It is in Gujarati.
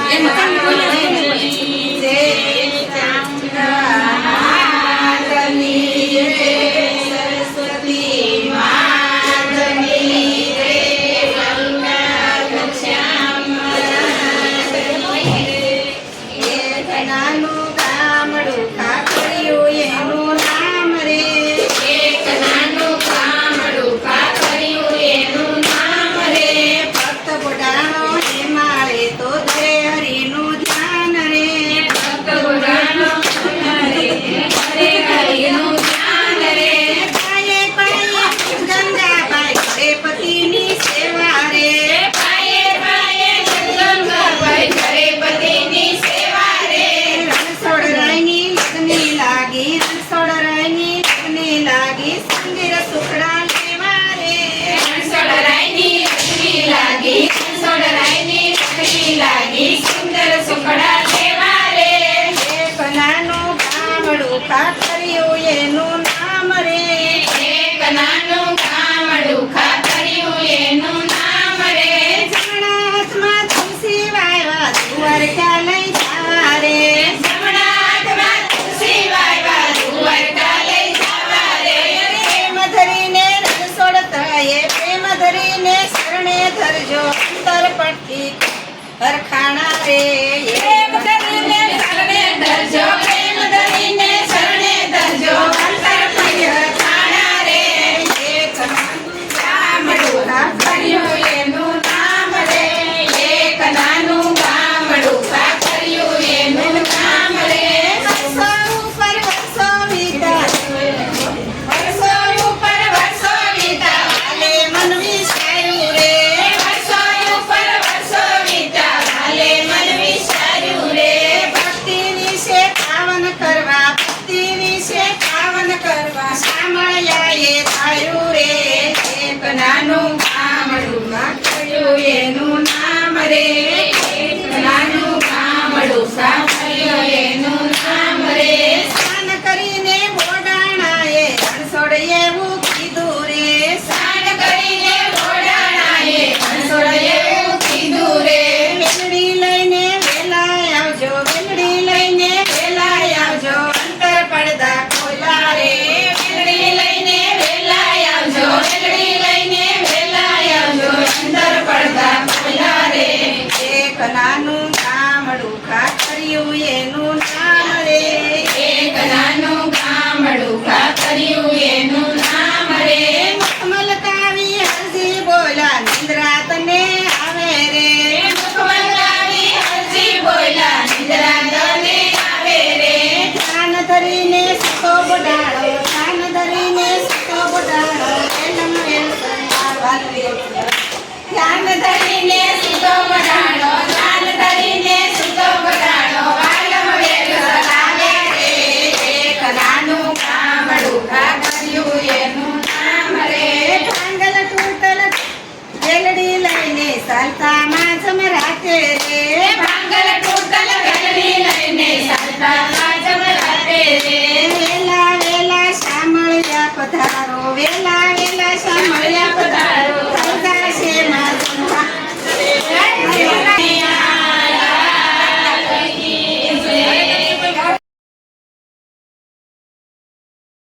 É, Ele está લાગી સુંદર સુખડા લેવા રે હંસોડરાયની રખડી લાગી હંસોડરાયની રખડી લાગી સુંદર સુખડા લેવા રે એક નાનું ગામડું એનું નામ રે એક નાનું ગામડું ખાતર્યું એનું નામ ધરજો અંતર પરથી હરખાણા રે. ધરજો કરવા ભક્તિ વિશે પાવન કરવા. સામળિયાએ થયું રે એક નાનું ગામડું થયું એનું નામ રે. એક નાનું ગામડું સામ એનું નામ એક મલકાવી હસી બોલા નિંદ્રા તને આવે રે. કાન ધરીને સતો બડાળો કાન ધરીને સતો બડાળો એલમ એલ ધરીને પધારો વેલા